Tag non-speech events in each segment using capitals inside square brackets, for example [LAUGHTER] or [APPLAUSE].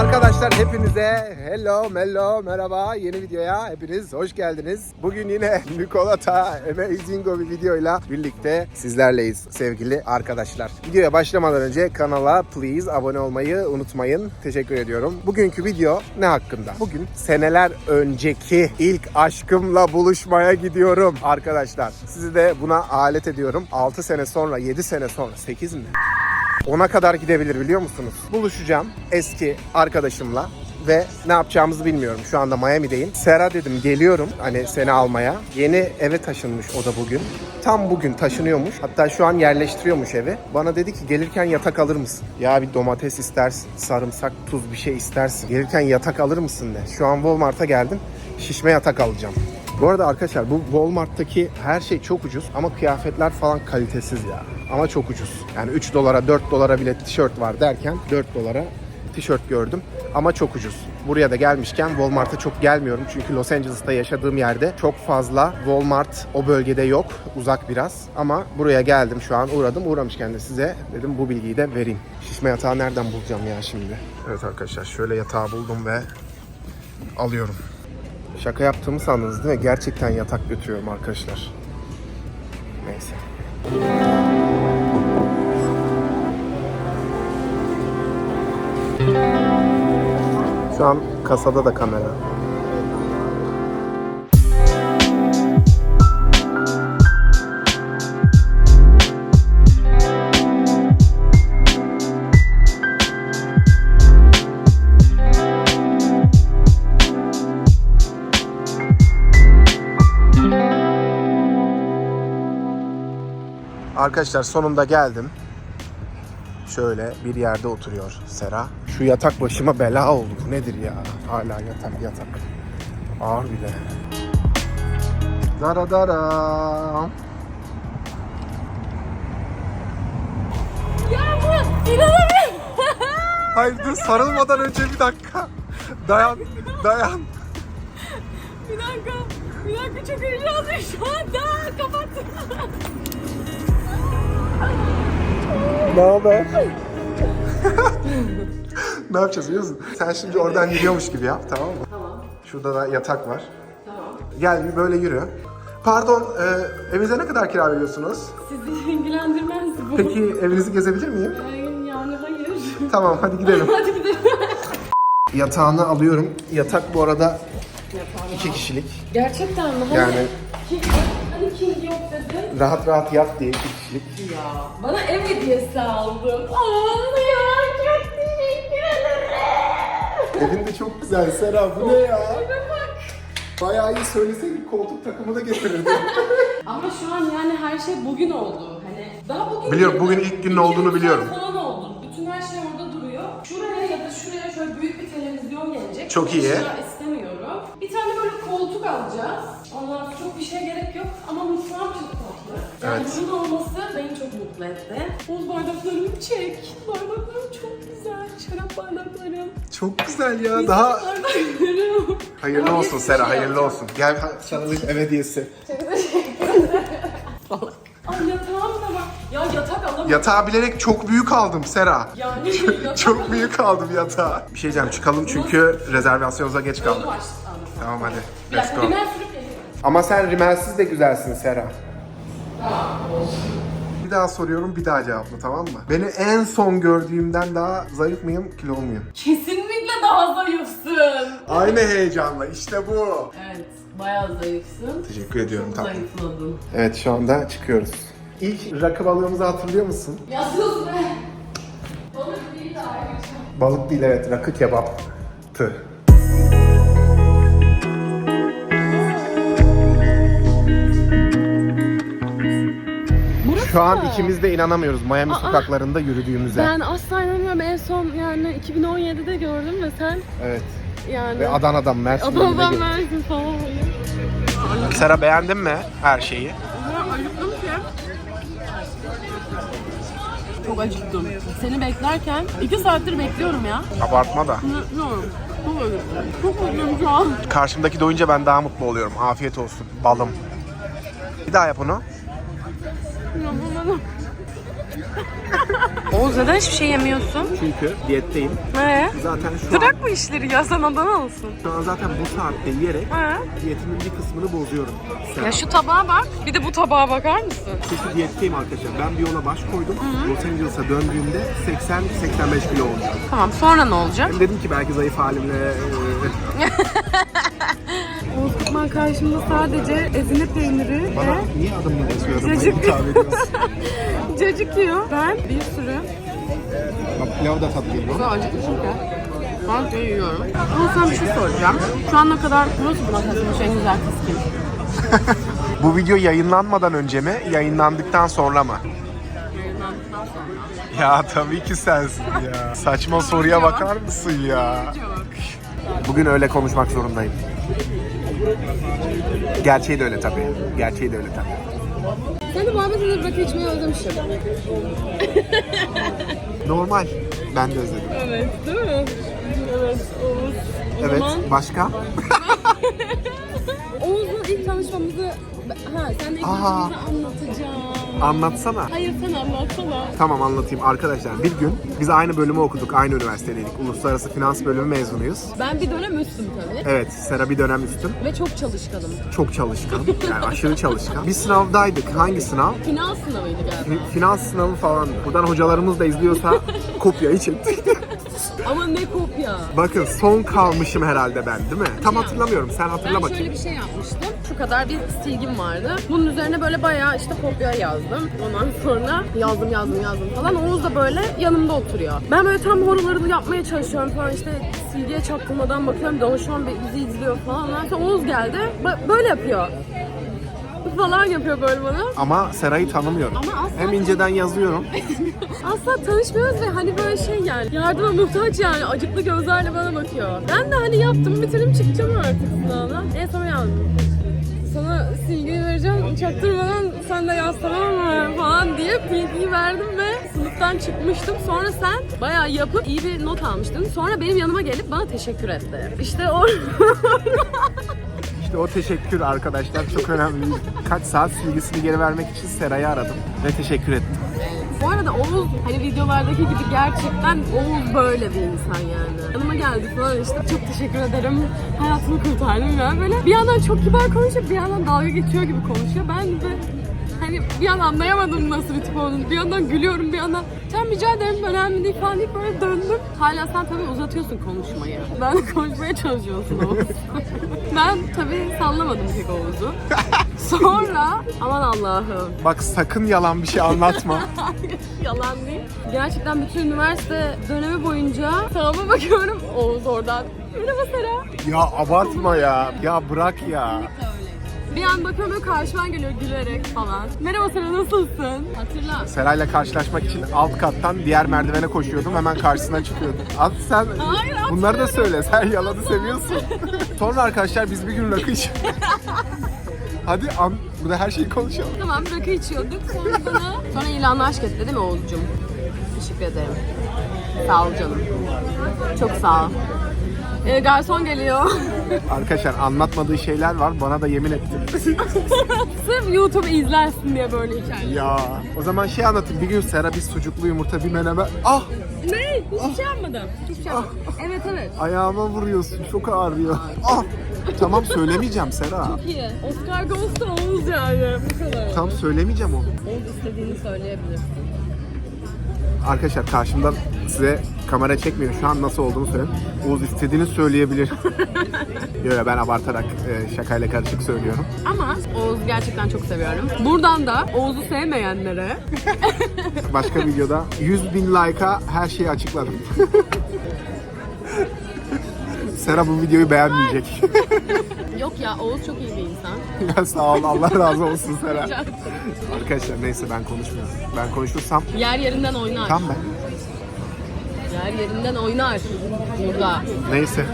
Arkadaşlar hepinize hello mello merhaba yeni videoya hepiniz hoş geldiniz. Bugün yine [LAUGHS] Nikolata Amazingo bir videoyla birlikte sizlerleyiz sevgili arkadaşlar. Videoya başlamadan önce kanala please abone olmayı unutmayın. Teşekkür ediyorum. Bugünkü video ne hakkında? Bugün seneler önceki ilk aşkımla buluşmaya gidiyorum arkadaşlar. Sizi de buna alet ediyorum. 6 sene sonra, 7 sene sonra, 8 mi? Ona kadar gidebilir biliyor musunuz? Buluşacağım eski arkadaşımla ve ne yapacağımızı bilmiyorum. Şu anda Miami'deyim. Sera dedim geliyorum hani seni almaya. Yeni eve taşınmış o da bugün. Tam bugün taşınıyormuş. Hatta şu an yerleştiriyormuş evi. Bana dedi ki gelirken yatak alır mısın? Ya bir domates istersin, sarımsak, tuz bir şey istersin. Gelirken yatak alır mısın de. Şu an Walmart'a geldim. Şişme yatak alacağım. Bu arada arkadaşlar bu Walmart'taki her şey çok ucuz ama kıyafetler falan kalitesiz ya. Ama çok ucuz. Yani 3 dolara 4 dolara bile tişört var derken 4 dolara tişört gördüm ama çok ucuz. Buraya da gelmişken Walmart'a çok gelmiyorum çünkü Los Angeles'ta yaşadığım yerde çok fazla Walmart o bölgede yok. Uzak biraz ama buraya geldim şu an uğradım. Uğramışken de size dedim bu bilgiyi de vereyim. Şişme yatağı nereden bulacağım ya şimdi? Evet arkadaşlar şöyle yatağı buldum ve alıyorum. Şaka yaptığımı sandınız değil mi? Gerçekten yatak götürüyorum arkadaşlar. Neyse. Şu an kasada da kamera. Arkadaşlar sonunda geldim. Şöyle bir yerde oturuyor Sera. Şu yatak başıma bela oldu. Bu nedir ya? Hala yatak yatak. Ağır bile. Dara dara. [LAUGHS] Hayır dur sarılmadan önce bir dakika. Dayan, dayan. Bir dakika. Bir dakika çok heyecanlıyım şu anda. Kapattım. Ne haber? ne yapacağız biliyor musun? Sen şimdi oradan yürüyormuş gibi yap tamam mı? Tamam. Şurada da yatak var. Tamam. Gel bir böyle yürü. Pardon, e, evinize ne kadar kira veriyorsunuz? Sizi ilgilendirmez bu. Peki evinizi gezebilir miyim? Hayır, yani hayır. Tamam hadi gidelim. [LAUGHS] Hadi gidelim. Yatağını alıyorum. Yatak bu arada iki kişilik. Gerçekten mi? Yani dedin. rahat rahat yat diye iki kişilik. Ya bana ev hediyesi aldın. Aman ya çok teşekkür ederim. Evin de çok güzel Sera bu ne ya? Bayağı iyi söyleseydin koltuk takımı da getirirdim. [LAUGHS] Ama şu an yani her şey bugün oldu. Hani daha bugün Biliyorum, bugün ilk günün olduğunu biliyorum. falan oldu. Bütün her şey orada duruyor. Şuraya ya da şuraya şöyle büyük bir televizyon gelecek. Çok iyi. İstemiyorum. Bir tane böyle koltuk alacağız. Ondan çok bir şeye gerek yok ama mutfağım çok tatlı. Yani Evet. bunun olması beni çok mutlu etti. Buz bardaklarımı çek. Bardaklarım çok güzel. Şarap bardaklarım. çok güzel ya. Daha Bardaklarım. hayırlı Daha olsun bir Sera, şey hayırlı olsun. Gel ha- sarılayım ev hediyesi. Ay yatağım da var. Ya yatak alamam. Yatağı bilerek çok büyük aldım Sera. Yani [LAUGHS] yatak Çok büyük aldım yatağı. Bir şey diyeceğim çıkalım çünkü rezervasyonuza geç kaldık. Yolu var. Tamam hadi. Bir Let's dakika go. rimel sürüp geliyorum. Ama sen rimelsiz de güzelsin Sera. Bir daha soruyorum bir daha cevapla tamam mı? Beni en son gördüğümden daha zayıf mıyım kilolu muyum? Kesinlikle daha zayıfsın. Aynı heyecanla işte bu. Evet, bayağı zayıfsın. Teşekkür ediyorum Çok tatlım. zayıfladın. Evet şu anda çıkıyoruz. İlk rakı balığımızı hatırlıyor musun? Ya sus be. Balık değil de ayrıca. Balık değil evet rakı kebaptı. Şu an ikimiz de inanamıyoruz Miami sokaklarında yürüdüğümüze. Ben asla inanmıyorum. En son yani 2017'de gördüm ve sen Evet. yani Ve Adana'dan Mersin'den Adamdan bile geldik. versin falan. Sera beğendin mi her şeyi? Çok acıktım. Seni beklerken iki saattir bekliyorum ya. Abartma da. Bilmiyorum. Çok acıktım. Çok mutluyum şu an. Karşımdaki doyunca ben daha mutlu oluyorum. Afiyet olsun. Balım. Bir daha yap onu. Yapamadım. Oğuz neden hiçbir şey yemiyorsun? Çünkü diyetteyim. Ne? Zaten şu an, Bırak bu işleri ya sen Adana mısın? şu an zaten bu saatte yiyerek He? diyetimin bir kısmını bozuyorum. Sen- Ya şu tabağa bak. Bir de bu tabağa bakar mısın? Çünkü diyetteyim arkadaşlar. Ben bir yola baş koydum. Los Angeles'a döndüğümde 80-85 kilo olacağım. Tamam sonra ne olacak? Ben dedim ki belki zayıf halimle e, [LAUGHS] Kutman karşımda sadece ezine peyniri bana niye adımla basıyorum? Cacık. [LAUGHS] Cacık yiyor. Ben bir sürü Bak pilav da tadı geliyor. Daha acıklı çünkü. Ben şey yiyorum. Ama sana bir şey soracağım. Şu ana kadar nasıl buna katılmış en güzel kız kim? [LAUGHS] Bu video yayınlanmadan önce mi, yayınlandıktan sonra mı? Yayınlandıktan sonra. Ya tabii ki sensin ya. Saçma soruya bakar mısın ya? Bugün öyle konuşmak zorundayım. Gerçeği de öyle tabii. Gerçeği de öyle tabii. Sen de Ali rakı içmeyi özlemişsin. [LAUGHS] Normal. Ben de özledim. Evet, değil mi? Evet, Oğuz. O Evet. zaman Başka? [LAUGHS] [LAUGHS] Oğuz'la ilk tanışmamızı... Ha, sen de ilk Aha. tanışmamızı anlatacağım. Anlatsana. Hayır sen anlatsana. Tamam anlatayım arkadaşlar. Bir gün biz aynı bölümü okuduk. Aynı üniversitedeydik. Uluslararası Finans bölümü mezunuyuz. Ben bir dönem üstüm tabii. Evet, Sera bir dönem üstüm. Ve çok çalışkanım. Çok çalışkan. Yani aşırı çalışkan. Bir sınavdaydık. Hangi sınav? Finans sınavıydı galiba. Finans sınavı falan. Buradan hocalarımız da izliyorsa [LAUGHS] kopyayı çektik. Ama ne kopya. Bakın son kalmışım herhalde ben değil mi? Tam hatırlamıyorum. Sen hatırla Ben bakayım. şöyle bir şey yapmıştım. Şu kadar bir silgim vardı. Bunun üzerine böyle bayağı işte kopya yazdım. Ondan sonra yazdım yazdım yazdım falan. Oğuz da böyle yanımda oturuyor. Ben böyle tam horolarını yapmaya çalışıyorum falan işte silgiye çaktırmadan bakıyorum. Danışman Bey bizi izliyor falan. Sonra Oğuz geldi. Ba- böyle yapıyor. Falan yapıyor böyle bana. Ama Sera'yı tanımıyorum. Ama asla Hem inceden yazıyorum. [LAUGHS] Asla tanışmıyoruz ve hani böyle şey yani yardıma muhtaç yani acıklı gözlerle bana bakıyor. Ben de hani yaptım bitirdim çıkacağım artık sınavdan. En son yazdım. Sana silgiyi vereceğim çaktırmadan sen de yaz tamam mı falan diye bilgiyi verdim ve sınıftan çıkmıştım. Sonra sen bayağı yapıp iyi bir not almıştın. Sonra benim yanıma gelip bana teşekkür etti. İşte o [LAUGHS] İşte o teşekkür arkadaşlar çok önemli. Kaç saat silgisini geri vermek için Sera'yı aradım ve teşekkür ettim. Bu arada Oğuz hani videolardaki gibi gerçekten Oğuz böyle bir insan yani. Yanıma geldi falan işte çok teşekkür ederim. Hayatımı kurtardın ya böyle. Bir yandan çok kibar konuşuyor bir yandan dalga geçiyor gibi konuşuyor. Ben de hani bir an anlayamadım nasıl bir tip olduğunu. Bir yandan gülüyorum bir yandan can rica ederim önemli değil falan deyip böyle döndüm. Hala sen tabii uzatıyorsun konuşmayı. Ben de [LAUGHS] konuşmaya çalışıyorsun Oğuz. [LAUGHS] ben tabii sallamadım pek Oğuz'u. [LAUGHS] Sonra aman Allah'ım Bak sakın yalan bir şey anlatma. Yalan değil. Gerçekten bütün üniversite dönemi boyunca sağıma bakıyorum. Oğuz oradan. Merhaba Sera. ya abartma ya. Ya bırak ya. Bir an bakıyorum böyle karşıma geliyor gülerek falan. Merhaba Sera nasılsın? Hatırla. Serayla karşılaşmak için alt kattan diğer merdivene koşuyordum. Hemen karşısına çıkıyordum. At sen Hayır, bunları da söyle. Sen yalanı seviyorsun. [LAUGHS] Sonra arkadaşlar biz bir gün rakı iç. [LAUGHS] Hadi an, burada her şeyi konuşalım. Tamam rakı içiyorduk. Sonra bana... Sonra ilanla aşk etti değil mi Oğuz'cum? Teşekkür ederim. Sağ ol canım. Çok sağ ol. Ee, garson geliyor. Arkadaşlar anlatmadığı şeyler var. Bana da yemin etti. [LAUGHS] Sırf YouTube izlersin diye böyle hikaye. ya o zaman şey anlatayım. Bir gün Sera bir sucuklu yumurta bir menemen. Ah Ne? Hiçbir şey yapmadım. Hiçbir şey yapmadım. Evet evet. ayağıma vuruyorsun. Çok ağrıyor. Ah tamam söylemeyeceğim Sera. İyi. Oscar Ghost da Oğuz yani. Bu kadar. Tam söylemeyeceğim onu. Oğuz istediğini söyleyebilirsin. Arkadaşlar karşımdan size kamera çekmiyor şu an nasıl olduğunu söyleyeyim. Oğuz istediğini söyleyebilir. [LAUGHS] Yok ben abartarak e, şakayla karışık söylüyorum. Ama Oğuz'u gerçekten çok seviyorum. Buradan da Oğuz'u sevmeyenlere [LAUGHS] Başka videoda 100 bin like'a her şeyi açıkladım. [LAUGHS] Sera bu videoyu beğenmeyecek. Yok ya Oğuz çok iyi bir insan. [LAUGHS] ya sağ ol Allah razı olsun Sera. Arkadaşlar neyse ben konuşmuyorum. Ben konuşursam Yer yerinden oynar. tam ben. Yer yerinden oynar. Burada. Neyse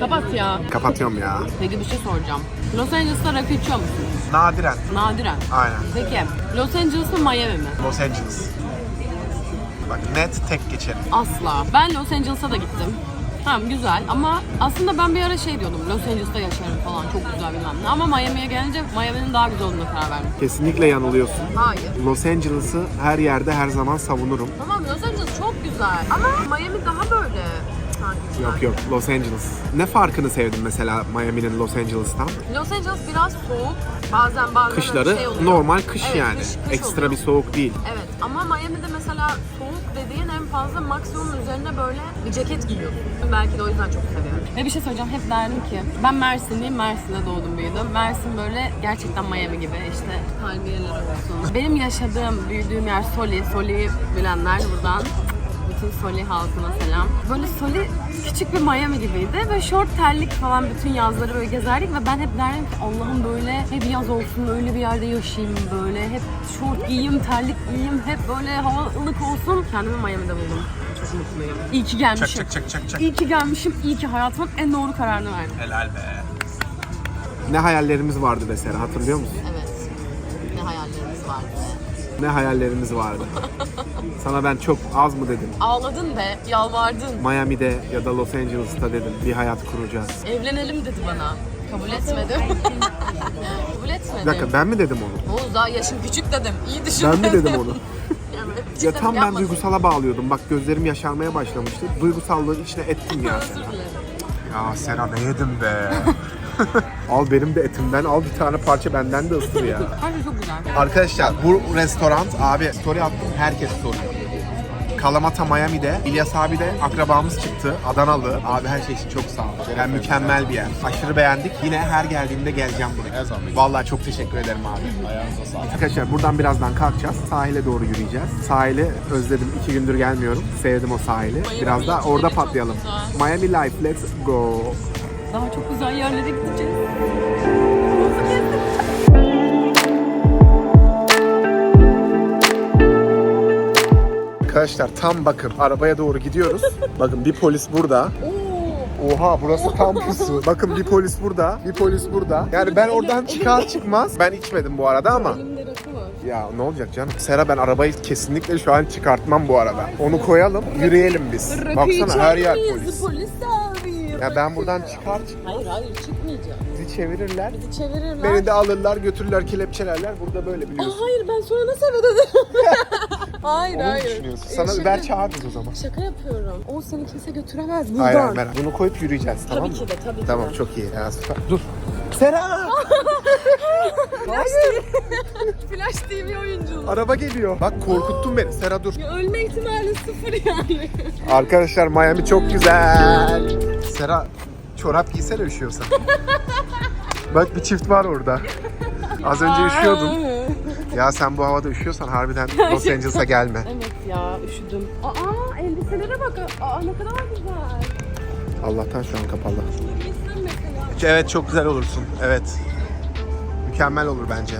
Kapat ya. kapatıyorum ya. Peki bir şey soracağım. Los Angeles'ta rakı içiyor musun? Nadiren. Nadiren. Aynen. Peki Los Angeles mı Miami mi? Los Angeles. Bak net tek geçerim. Asla. Ben Los Angeles'a da gittim. Tamam güzel ama aslında ben bir ara şey diyordum. Los Angeles'ta yaşarım falan çok güzel bilmem ne. Ama Miami'ye gelince Miami'nin daha güzel olduğuna karar verdim. Kesinlikle yanılıyorsun. Hayır. Los Angeles'ı her yerde her zaman savunurum. Tamam Los Angeles çok güzel ama Miami daha böyle güzel. Yok yok Los Angeles. Ne farkını sevdin mesela Miami'nin Los Angeles'tan? Los Angeles biraz soğuk. Bazen bazen Kışları şey oluyor. normal kış Evet, yani. kış- kış Ekstra oluyor. bir soğuk değil. Evet ama Miami'de mesela soğuk dediğin en fazla maksimum üzerine böyle bir ceket giyiyorsun. Belki de o yüzden çok seviyorum. Ve bir şey söyleyeceğim hep derdim ki ben Mersinliyim, Mersin'de doğdum büyüdüm. Mersin böyle gerçekten Miami gibi işte harbiyeler olsun. Benim yaşadığım, büyüdüğüm yer Soli. Soli'yi bilenler buradan bütün Soli halkına selam. Böyle Soli küçük bir Miami gibiydi ve short terlik falan bütün yazları böyle gezerdik ve ben hep derdim ki Allah'ım böyle hep yaz olsun öyle bir yerde yaşayayım böyle hep short giyeyim terlik giyeyim hep böyle havalık olsun. Kendimi Miami'de buldum. Çok mutluyum. İyi ki gelmişim. çak çak çak. İyi ki gelmişim. İyi ki hayatımın en doğru kararını verdim. Helal be. Ne hayallerimiz vardı mesela hatırlıyor musun? Evet. Ne hayallerimiz vardı. Ne hayallerimiz vardı. Sana ben çok az mı dedim? Ağladın be, yalvardın. Miami'de ya da Los Angeles'ta dedim bir hayat kuracağız. Evlenelim dedi bana. Kabul etmedim. [LAUGHS] Kabul etmedim. Bir dakika ben mi dedim onu? Oğuz daha yaşın küçük dedim. İyi düşün Ben mi dedim onu? [LAUGHS] Evet. Ya tam ben duygusala bağlıyordum. Bak gözlerim yaşarmaya başlamıştı. Duygusallığın içine ettim ya. Özür dilerim. Ya Sera ne yedim be? [LAUGHS] al benim de etimden, al bir tane parça benden de ısır ya. [LAUGHS] Şey çok güzel. Arkadaşlar bu restoran abi story attım herkes soruyor. Kalamata Miami'de İlyas abi de akrabamız çıktı. Adanalı. Abi her şey için çok sağ ol. Yani mükemmel bir yer. Aşırı beğendik. Yine her geldiğimde geleceğim buraya. Vallahi çok teşekkür ederim abi. Ayağınıza sağlık. Arkadaşlar buradan birazdan kalkacağız. Sahile doğru yürüyeceğiz. Sahili özledim. iki gündür gelmiyorum. Sevdim o sahili. Biraz da orada patlayalım. Miami Life, let's go. Daha çok güzel yerlere gideceğiz. Arkadaşlar tam bakın arabaya doğru gidiyoruz. bakın bir polis burada. Oha burası tam pusu. Bakın bir polis burada, bir polis burada. Yani ben oradan çıkar çıkmaz ben içmedim bu arada ama ya ne olacak canım? Sera ben arabayı kesinlikle şu an çıkartma bu arada. Onu koyalım, yürüyelim biz. Baksana her yer polis. Polis. Ya ben buradan çıkar çık Hayır hayır çıkmayacağım. bizi çevirirler. Bizi çevirirler. Beni de alırlar, götürürler, kelepçelerler. Burada böyle Aa, biliyorsun. hayır ben sonra nasıl eve dönerim? [LAUGHS] hayır Onu mu hayır. düşünüyorsun? Sana şaka- Uber çağırırız o zaman. Şaka yapıyorum. O seni kimse götüremez buradan. Hayır hayır merak. Bunu koyup yürüyeceğiz tamam Tabii mı? ki de tabii ki Tamam de. çok iyi. Ya, süper. Dur. Sera! [LAUGHS] TV. Flash TV oyunculuğu. Araba geliyor. Bak korkuttun beni. Sera dur. Ya ölme ihtimali sıfır yani. Arkadaşlar Miami çok güzel. Sera çorap giysene üşüyorsan. Bak bir çift var orada. Az önce üşüyordun. Ya sen bu havada üşüyorsan harbiden [LAUGHS] Los Angeles'a gelme. Evet ya üşüdüm. Aa elbiselere bak. Aa ne kadar güzel. Allah'tan şu an kapalı. Mesela. Evet çok güzel olursun. Evet. Mükemmel olur bence. [LAUGHS]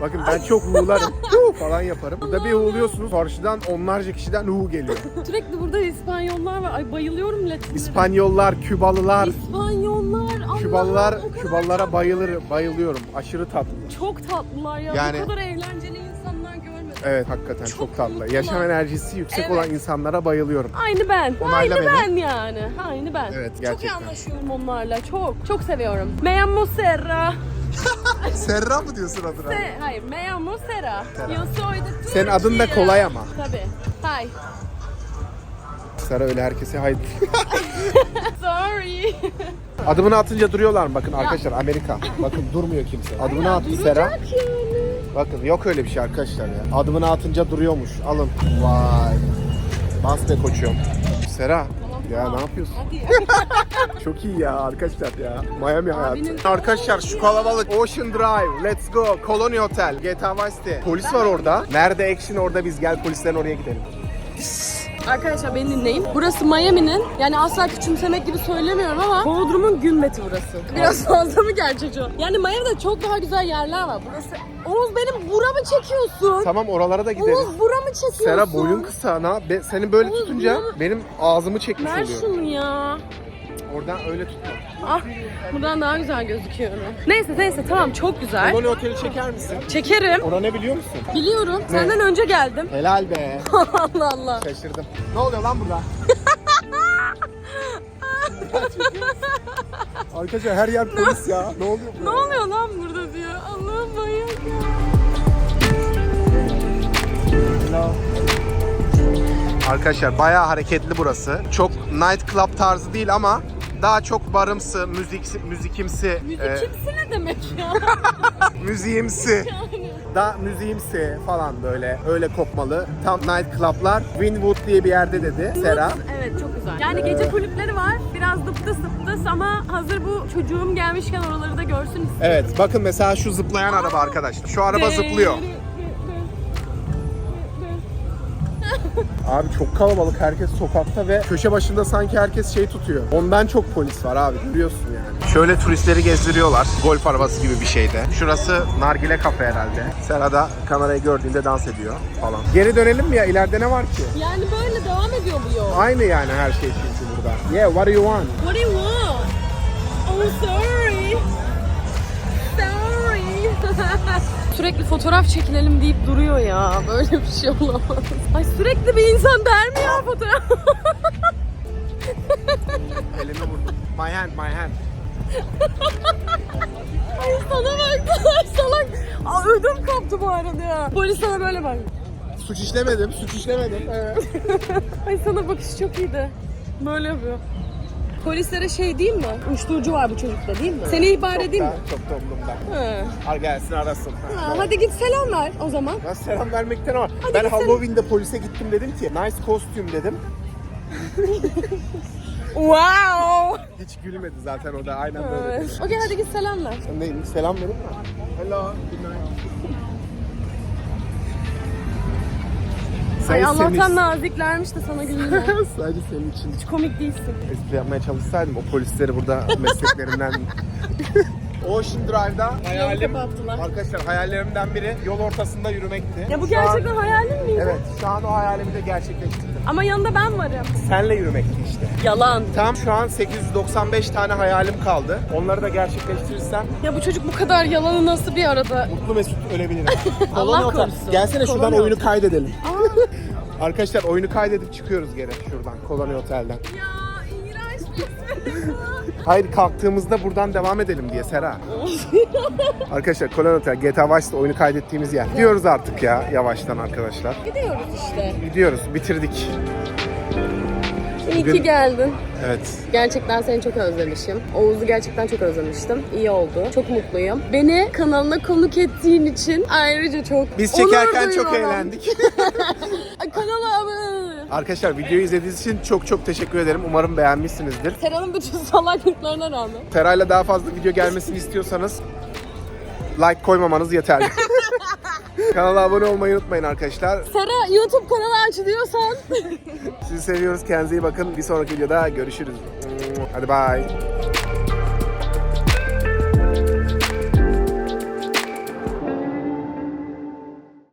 Bakın ben çok huğlarım. Huu falan yaparım. Burada bir huğluyorsunuz. Karşıdan onlarca kişiden hu geliyor. Sürekli burada İspanyollar var. Ay bayılıyorum Latinlere. İspanyollar, Kübalılar. İspanyollar. Allah'ım, Kübalılar, o kadar Kübalılara bayılır, bayılıyorum. Aşırı tatlı. Çok tatlılar ya. Yani- Bu kadar eğlenceli. Evet hakikaten çok, Çok tatlı. Yaşam enerjisi yüksek Evet. olan insanlara bayılıyorum. Aynı ben. Onayla Aynı beni. ben yani. Aynı ben. Evet, Çok iyi gerçekten. anlaşıyorum onlarla. Çok. Çok seviyorum. Me llamo Serra. [LAUGHS] Serra mı diyorsun adına? Se- hayır, me llamo Serra. Yo soy de Senin adın da kolay ama. Tabii. Hi. Sera öyle herkese haydi. [LAUGHS] Sorry. Adımını atınca duruyorlar mı? Bakın arkadaşlar Amerika. Bakın durmuyor kimse. Adımını attı Sera. Yani. Bakın yok öyle bir şey arkadaşlar ya. Adımını atınca duruyormuş. Alın. Vay. Bas be koçum. Sera. Ya ne yapıyorsun? [LAUGHS] Çok iyi ya arkadaşlar ya. Miami hayatı. Arkadaşlar şu kalabalık Ocean Drive, Let's Go, Colony Hotel, GTA Vice City. Polis var orada. Nerede action orada biz gel polislerin oraya gidelim. Arkadaşlar beni dinleyin. Burası Miami'nin yani asla küçümsemek gibi söylemiyorum ama Bodrum'un gümbeti burası. Biraz fazla mı gerçekçi? o? Yani Miami'de çok daha güzel yerler var. Burası Oğuz benim buramı çekiyorsun. Tamam oralara da gideriz. Oğuz buramı çekiyorsun. Sera boyun kısa. Na, be- seni böyle Oğlum, tutunca bunu- benim ağzımı çekmiş Ver oluyor. şunu ya. Oradan öyle tutma. Ah buradan daha güzel gözüküyor. Neyse neyse tamam çok güzel. Koloni Oteli çeker misin? Çekerim. Orada ne biliyor musun? Biliyorum. Senden önce geldim. [LAUGHS] Helal be. Allah Allah. Şaşırdım. Ne oluyor lan burada? [LAUGHS] Arkadaşlar her yer polis ya. Ne oluyor? Ne oluyor lan burada diyor. Allah'ım manyak ya. Arkadaşlar bayağı hareketli burası. Çok night club tarzı değil ama daha çok barımsı, müzik müzikimsi, e, Kimsi ne demek ya? [LAUGHS] müziğimsi. Daha müziğimsi falan böyle öyle kopmalı. Tam night club'lar Winwood diye bir yerde dedi Sera. Evet çok güzel. Yani gece kulüpleri var. Biraz dıptıs dıptıs ama hazır bu çocuğum gelmişken oraları da görsün istedim. Evet bakın mesela şu zıplayan araba arkadaşlar. Şu araba zıplıyor. Abi çok kalabalık herkes sokakta ve köşe başında sanki herkes şey tutuyor. Ondan çok polis var abi görüyorsun yani. Şöyle turistleri gezdiriyorlar. Golf arabası gibi bir şeyde. Şurası nargile kafe herhalde. Sera da kamerayı gördüğünde dans ediyor falan. Geri dönelim mi ya? İleride ne var ki? Yani böyle devam ediyor bu yol. Aynı yani her şey çünkü burada. Yeah, what do you want? What do you want? Oh sorry. Sorry. [LAUGHS] Sürekli fotoğraf çekinelim deyip duruyor ya. Böyle bir şey olamaz. Ay sürekli bir insan der mi ya fotoğraf? [LAUGHS] Elime vurdum. My hand, my hand. Ay sana bak salak. Aa, ödüm koptu bu arada ya. Polis sana böyle bak. Suç işlemedim, suç işlemedim. Evet. [LAUGHS] Ay sana bakış çok iyiydi. Böyle yapıyor. Polislere şey değil mi? Uyuşturucu var bu çocukta değil mi? Seni ihbar edeyim mi? Çok da umurumda. He. Al gelsin arasın. Ha, hadi git selam ver o zaman. Ben selam vermekten ama Hadi ben git selam- Halloween'de polise gittim dedim ki nice costume dedim. [LAUGHS] Wow. Hiç gülmedi zaten o da aynen böyle. Dedi. Okey hadi git selam ver. De selam verin mi? Hello, good night. Ay Allah'tan naziklermiş de sana gülüyor. [LAUGHS] Sadece senin için Hiç komik değilsin. espri yapmaya çalışsaydım o polisleri burada [LAUGHS] mesleklerinden Ocean Drive'da hayalim kapattılar. arkadaşlar hayallerimden biri yol ortasında yürümekti. Ya bu Şu an- gerçekten hayalin miydi? Evet şu an o hayalimi de gerçekleştirdim. Ama yanında ben varım. Senle yürümekti işte. Yalan. Tam şu an 895 tane hayalim kaldı. Onları da gerçekleştirirsem Ya bu çocuk bu kadar yalanı nasıl bir arada? mutlu mesut ölebilirim. [LAUGHS] Allah Koloni Otel. korusun. Gelsene şuradan Koloni oyunu kaydedelim. Arkadaşlar oyunu kaydedip çıkıyoruz geri şuradan Koloni Otel'den. Ya [LAUGHS] Hayır kalktığımızda buradan devam edelim diye Sera. Arkadaşlar Koloni Otel GTA Vice'da oyunu kaydettiğimiz yer. Gidiyoruz artık ya yavaştan arkadaşlar. Gidiyoruz işte. Gidiyoruz bitirdik. İyi Bugün- ki geldin. Evet. Gerçekten seni çok özlemişim. Oğuz'u gerçekten çok özlemiştim. İyi oldu. Çok mutluyum. Beni kanalına konuk ettiğin için ayrıca çok Biz onur çekerken çok duyuyorum. eğlendik. [LAUGHS] Ay, Kanala abone Arkadaşlar videoyu izlediğiniz için çok çok teşekkür ederim. Umarım beğenmişsinizdir. Sera'nın bütün salaklıklarına rağmen. Terayla daha fazla video gelmesini istiyorsanız like koymamanız yeterli. [LAUGHS] Kanala abone olmayı unutmayın arkadaşlar. Sera YouTube kanalı aç diyorsan Sizi seviyoruz. Kendinize iyi bakın. Bir sonraki videoda görüşürüz. Hadi bye.